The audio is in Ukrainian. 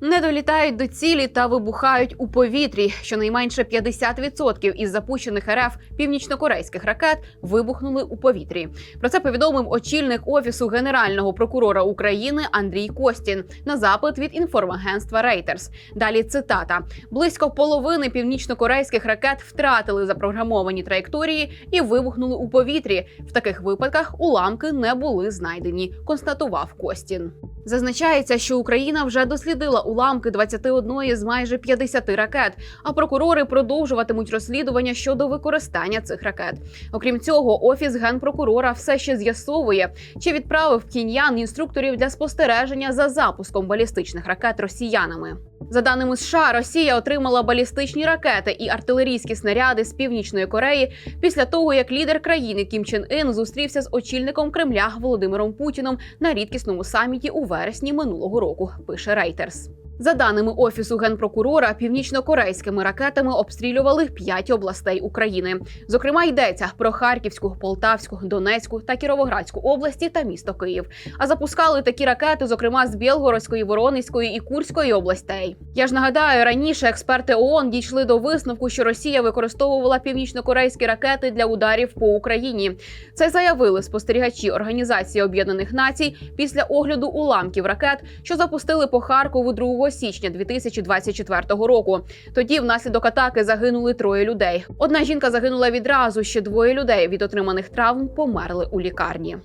Не долітають до цілі та вибухають у повітрі. Щонайменше 50% із запущених РФ північнокорейських ракет вибухнули у повітрі. Про це повідомив очільник офісу генерального прокурора України Андрій Костін на запит від інформагентства Reuters. Далі цитата: близько половини північнокорейських ракет втратили запрограмовані траєкторії і вибухнули у повітрі. В таких випадках уламки не були знайдені, констатував Костін. Зазначається, що Україна вже дослідила уламки 21 з майже 50 ракет, а прокурори продовжуватимуть розслідування щодо використання цих ракет. Окрім цього, офіс генпрокурора все ще з'ясовує, чи відправив кіньян інструкторів для спостереження за запуском балістичних ракет росіянами. За даними США, Росія отримала балістичні ракети і артилерійські снаряди з північної Кореї після того, як лідер країни Кім Чен Ін зустрівся з очільником Кремля Володимиром Путіном на рідкісному саміті у вересні минулого року. Пише Reuters. За даними офісу генпрокурора, північнокорейськими ракетами обстрілювали п'ять областей України. Зокрема, йдеться про Харківську, Полтавську, Донецьку та Кіровоградську області та місто Київ. А запускали такі ракети, зокрема з Білгородської, Воронезької і Курської областей. Я ж нагадаю, раніше експерти ООН дійшли до висновку, що Росія використовувала північнокорейські ракети для ударів по Україні. Це заявили спостерігачі Організації Об'єднаних Націй після огляду уламків ракет, що запустили по Харкову 2 січня 2024 року. Тоді внаслідок атаки загинули троє людей. Одна жінка загинула відразу. Ще двоє людей від отриманих травм померли у лікарні.